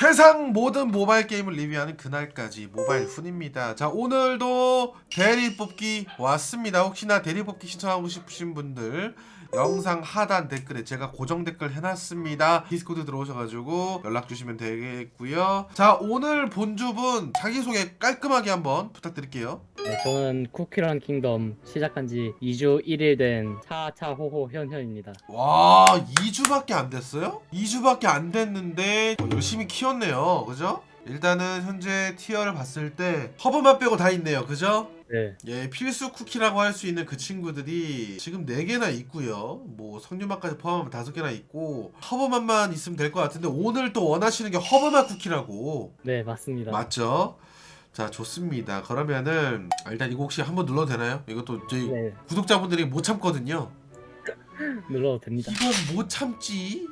세상 모든 모바일 게임을 리뷰하는 그날까지 모바일 훈입니다. 자 오늘도 대리 뽑기 왔습니다. 혹시나 대리 뽑기 신청하고 싶으신 분들 영상 하단 댓글에 제가 고정 댓글 해놨습니다. 디스코드 들어오셔가지고 연락 주시면 되겠고요. 자 오늘 본주분 자기소개 깔끔하게 한번 부탁드릴게요. 네, 저는 쿠키런 킹덤 시작한 지 2주 1일 된 차차호호 현현입니다. 와 2주밖에 안 됐어요? 2주밖에 안 됐는데 어, 열심히 키웠네요 그죠? 일단은 현재 티어를 봤을 때 허브만 빼고 다 있네요 그죠? 네, 예 필수 쿠키라고 할 수 있는 그 친구들이 지금 4개나 있고요 뭐 석류맛까지 포함하면 5개나 있고 허브맛만 있으면 될 것 같은데 오늘 또 원하시는 게 허브맛 쿠키라고 네 맞습니다. 맞죠? 자 좋습니다 그러면은 아, 일단 이거 혹시 한번 눌러도 되나요? 이것도 저희 네, 구독자분들이 못 참거든요 눌러도 됩니다. 이건 못 참지.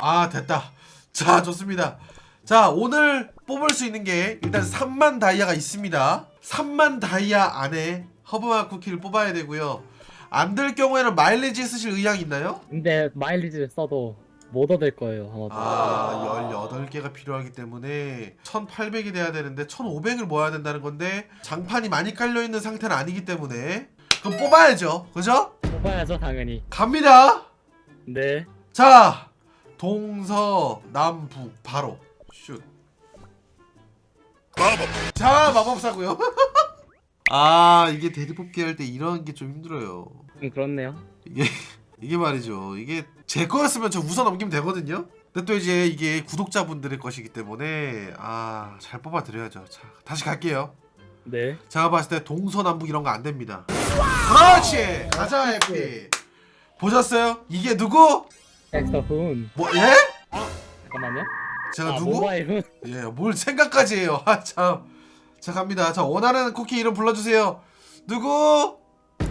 아 됐다. 자 좋습니다. 자 오늘 뽑을 수 있는 게 일단 3만 다이아가 있습니다. 3만 다이아 안에 허브마 쿠키를 뽑아야 되고요. 안 될 경우에는 마일리지 쓰실 의향 있나요? 근데 마일리지를 써도 못 얻을 거예요 아마도. 아 18개가 필요하기 때문에 1800이 돼야 되는데 1500을 모아야 된다는 건데 장판이 많이 깔려 있는 상태는 아니기 때문에 그럼 뽑아야죠 그죠? 뽑아야죠 당연히. 갑니다 네, 자 동서 남북 바로 슛. 자 마법사고요. 아 이게 대리 뽑기 할 때 이런 게 좀 힘들어요. 좀 그렇네요. 이게 이게 말이죠. 이게 제 거였으면 저 웃어 넘기면 되거든요. 근데 또 이제 이게 구독자분들의 것이기 때문에 아 잘 뽑아 드려야죠. 자 다시 갈게요. 네, 제가 봤을 때 동서남북 이런 거 안 됩니다. 그렇지 가자 해피. 보셨어요? 이게 누구? 엑스터 훈. 뭐 예? 잠깐만요. 제가 아 누구? 모바일. 예, 뭘 생각까지 해요. 아, 참. 자, 갑니다. 자, 원하는 쿠키 이름 불러주세요. 누구?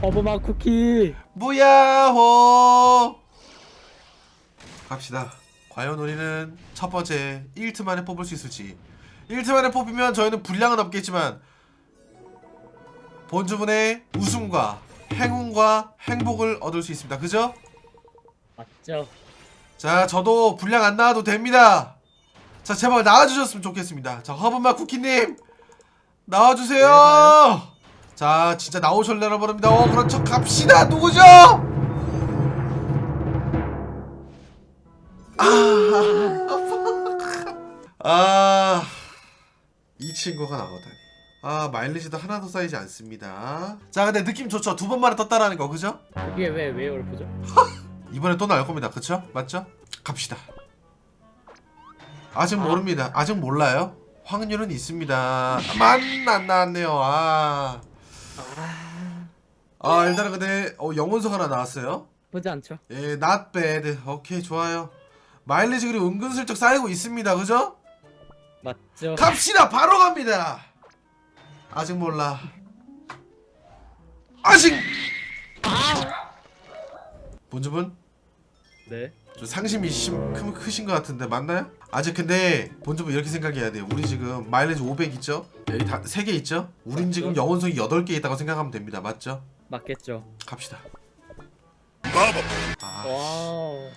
허브맛 쿠키. 무야호! 갑시다. 과연 우리는 첫 번째 1트 만에 뽑을 수 있을지. 1트 만에 뽑히면 저희는 분량은 없겠지만, 본주분의 웃음과 행운과 행복을 얻을 수 있습니다. 그죠? 맞죠? 자, 저도 분량 안 나와도 됩니다. 자, 제발 나와주셨으면 좋겠습니다. 자, 허브맛 쿠키님 나와주세요. 자, 진짜 나오실려나 모릅니다. 어, 그렇죠. 갑시다. 누구죠? 아, 아, 이 친구가 나오다니. 아, 마일리지도 하나도 쌓이지 않습니다. 자, 근데 느낌 좋죠. 두 번 만에 떴다라는 거, 그죠? 그게 왜 웨어울프죠? 이번에 또 나올 겁니다. 그쵸? 맞죠? 갑시다. 아직 모릅니다. 아직 몰라요. 확률은 있습니다. 만 안 나왔네요. 아. 아 일단은 근데 어, 영혼석 하나 나왔어요. 보지 않죠? 예, not bad. 오케이 좋아요. 마일리지 그리고 은근슬쩍 쌓이고 있습니다. 그죠? 맞죠? 갑시다. 바로 갑니다. 아직 몰라. 아직. 본주분? 네. 좀 상심이 심, 크, 크신 것 같은데 맞나요? 아직 근데 본주분 이렇게 생각해야 돼요. 우리 지금 마일리지 500 있죠? 여기 다 3개 있죠? 우린 지금 영혼성이 8개 있다고 생각하면 됩니다. 맞죠? 맞겠죠. 갑시다. 아, 와우.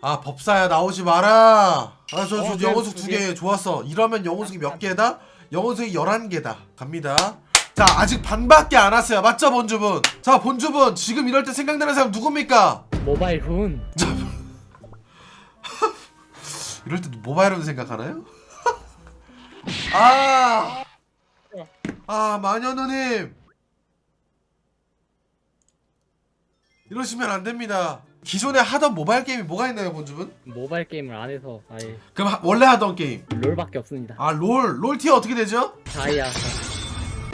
아 법사야 나오지 마라. 아저 저 어, 네, 영혼석 두두개 좋았어. 이러면 영혼석이 몇 개다? 영혼석이 11개다. 갑니다. 자 아직 반밖에 안 왔어요. 맞죠 본주분? 자 본주분 지금 이럴 때 생각나는 사람 누굽니까? 모바일 훈. 이럴 때 모바일로 생각하나요? 아, 아 마녀 누님 이러시면 안 됩니다. 기존에 하던 모바일 게임이 뭐가 있나요, 본주분? 모바일 게임을 안 해서 아예 그럼 하- 원래 하던 게임. 롤밖에 없습니다. 아 롤, 롤 티어 어떻게 되죠? 다이아.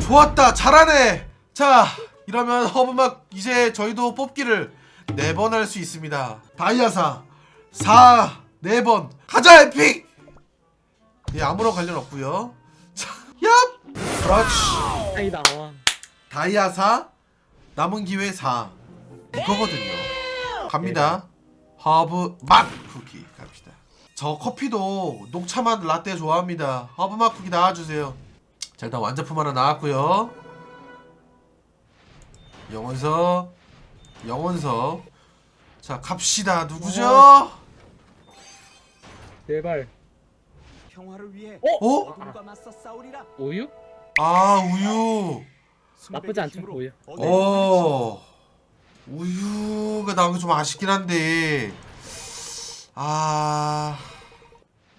좋았다, 잘하네. 자, 이러면 허브막 이제 저희도 뽑기를 네 번 할 수 있습니다. 다이아사 4, 네 번. 가자 에픽. 예, 아무런 관련 없고요. 자, 얍. 그렇지. 다이다. 와. 다이아사 남은 기회 4 이거거든요 갑니다 허브 맛 쿠키 갑시다 저 커피도 녹차맛 라떼 좋아합니다 허브 맛 쿠키 나와주세요 자 일단 완제품 하나 나왔고요 영원석 영원석 자 갑시다 누구죠? 제발. 평화를 위해 어? 어? 어둠과 맞서 싸우리라. 우유? 아 우유 나쁘지 않죠 우유. 어 우유가 게좀 아쉽긴 한데 아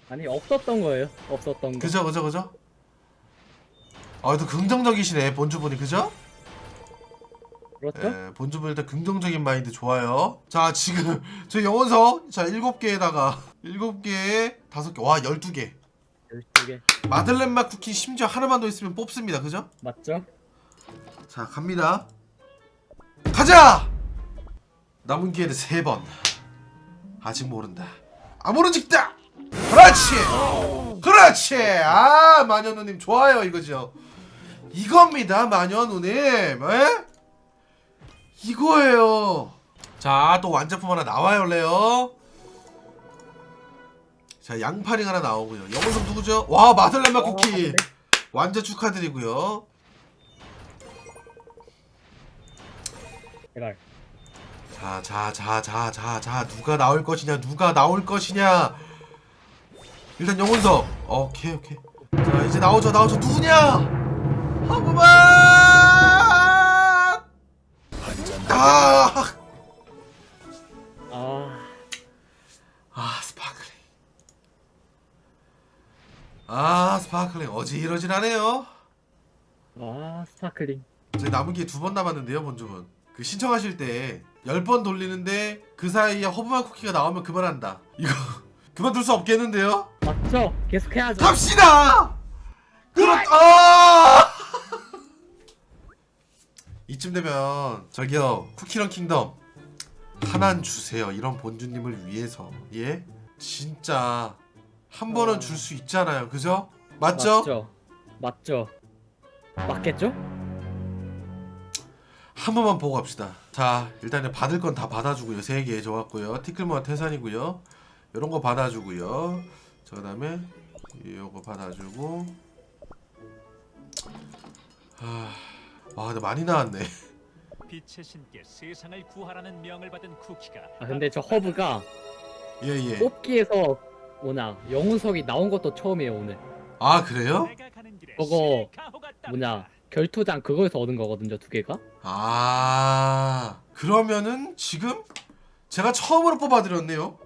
아니 없었던 거예요. 없었던 거. 그죠 그죠 그죠 아 또 긍정적이시네 본주 분이 그죠? 그렇죠? 예, 본주분 일단 긍정적인 마인드 좋아요. 자 지금 저 영원석 자 7개에다가 7개에 5개 와 12개. 12개. 마들렌 맛 쿠키 심지어 하나만 더 있으면 뽑습니다. 그죠? 맞죠? 자 갑니다. 가자! 남은 기회는 세번. 아직 모른다. 아 모른 직다! 그렇지! 그렇지! 아 마녀누님 좋아요 이거죠. 이겁니다 마녀누님. 에? 이거예요 자 또 완제품 하나 나와요 레요 자 양파링 하나 나오고요 영원성 누구죠? 와 마들렌 맛 쿠키 네. 완전 축하드리고요 제발. 자, 자, 자, 자, 자, 자, 누가 나올 것이냐, 누가 나올 것이냐. 일단 영혼석. 오케이, 오케이. 자, 이제 나오죠, 나오죠. 누구냐? 한 번만. 어지러지하네요. 아, 스파클링. 저희 남은 게 두 번 남았는데요, 본주분. 그 신청하실 때 10번 돌리는데 그 사이에 허브만 쿠키가 나오면 그만한다. 이거 그만둘 수 없겠는데요? 맞죠? 계속 해야죠. 갑시다! 그렇, 아! 이쯤 되면, 저기요, 쿠키런 킹덤. 하나는 주세요. 이런 본주님을 위해서. 예? 진짜, 한 번은 어. 줄수 있잖아요. 그죠? 맞죠? 맞죠? 맞죠? 맞겠죠? 한 번만 보고 갑시다. 자, 일단은 받을 건 다 받아주고요. 세 개 좋았고요. 티끌모아 태산이고요. 이런 거 받아주고요. 자, 그다음에 요거 받아주고. 아, 와, 근데 많이 나왔네. 빛의 신께 세상을 구하라는 명을 받은 쿠키가 아, 근데 저 허브가 예, 예. 뽑기에서 뭐냐, 영웅석이 나온 것도 처음이에요, 오늘. 아, 그래요? 떴다. 뭐냐, 결투장 그거에서 얻은 거거든요, 두 개가? 아, 그러면은 지금 제가 처음으로 뽑아드렸네요.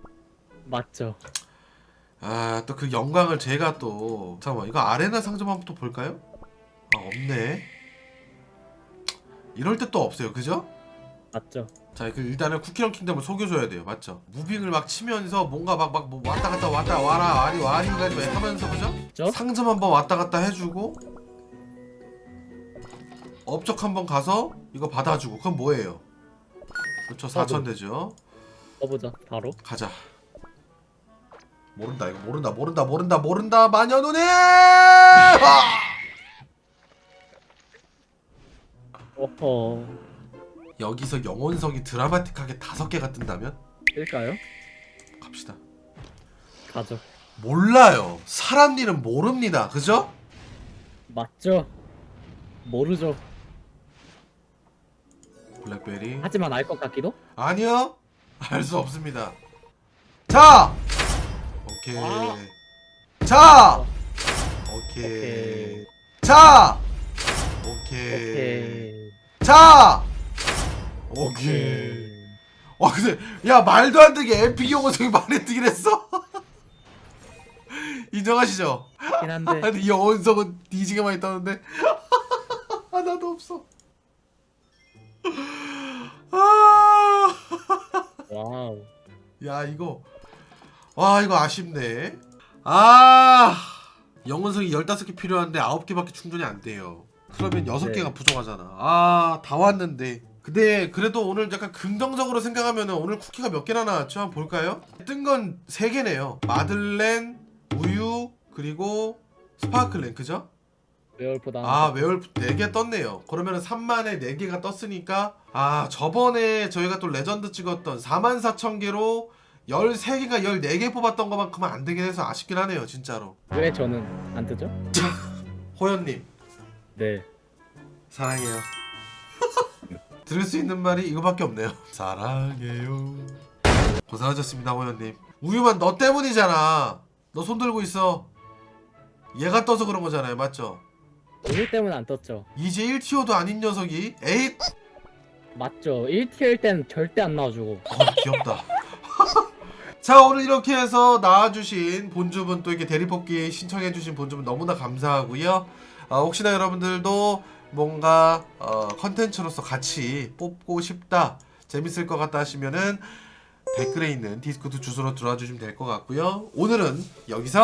맞죠? 아, 또 그 영광을 제가 또 잠깐만 이거 아레나 상점 한번 또 볼까요? 아, 없네. 이럴 때 또 없어요, 그죠? 맞죠? 자, 그 일단은 쿠키런 킹덤을 속여줘야 돼요, 맞죠? 무빙을 막 치면서 뭔가 막 막뭐 왔다 갔다 왔다 와라 와리 와리 가지 왜 하면서 그죠? 그죠? 상점 한번 왔다 갔다 해주고 업적 한번 가서 이거 받아주고 그건 뭐예요? 그렇죠, 4천 되죠. 써보자, 바로. 가자. 모른다 이거 모른다 모른다 모른다 모른다 마녀눈이. 아! 어허. 여기서 영혼석이 드라마틱하게 다섯 개가 뜬다면 일까요? 갑시다. 가죠. 몰라요. 사람 일은 모릅니다. 그죠? 맞죠? 모르죠. 블랙베리. 하지만 알 것 같기도? 아니요. 알 수 없습니다. 자. 오케이. 아. 자. 오케이. 오케이. 자. 오케이. 오케이. 자. 오케이. 와 근데 야 말도 안 되게 에픽 영혼성이 말에 뜨긴 했어. 인정하시죠? 긴 한데. 아니 이 영혼성은 뒤지게 많이 떴는데 하나도 없어. 아. 와우. 야 이거 와 이거 아쉽네 아 영혼석이 15개 필요한데 9개밖에 충전이 안 돼요 그러면 6개가 네. 부족하잖아 아 다 왔는데 근데 그래도 오늘 약간 긍정적으로 생각하면 오늘 쿠키가 몇 개나 나왔죠? 한번 볼까요? 뜬 건 3개네요 마들렌, 그리고 스파클렌 그죠? 웨얼보다. 아 웨얼프 4개 떴네요. 그러면은 3만에 4개가 떴으니까 아 저번에 저희가 또 레전드 찍었던 44,000개로 13개가 14개 뽑았던 것만큼은 안 되긴 해서 아쉽긴 하네요 진짜로. 왜 저는 안 뜨죠? 호연님. 네. 사랑해요. 들을 수 있는 말이 이거밖에 없네요. 사랑해요. 고생하셨습니다 호연님. 우유만 너 때문이잖아. 너 손 들고 있어 얘가 떠서 그런 거잖아요 맞죠? 오늘 때문에 안 떴죠. 이제 1티어도 아닌 녀석이 에잇 맞죠. 1티어일 땐 절대 안 나와주고. 어, 귀엽다. 자 오늘 이렇게 해서 나와주신 본주분 또 이렇게 대리뽑기 신청해주신 본주분 너무나 감사하고요. 아, 혹시나 여러분들도 뭔가 어, 컨텐츠로서 같이 뽑고 싶다 재밌을 것 같다 하시면은 댓글에 있는 디스코드 주소로 들어와 주시면 될 것 같고요. 오늘은 여기서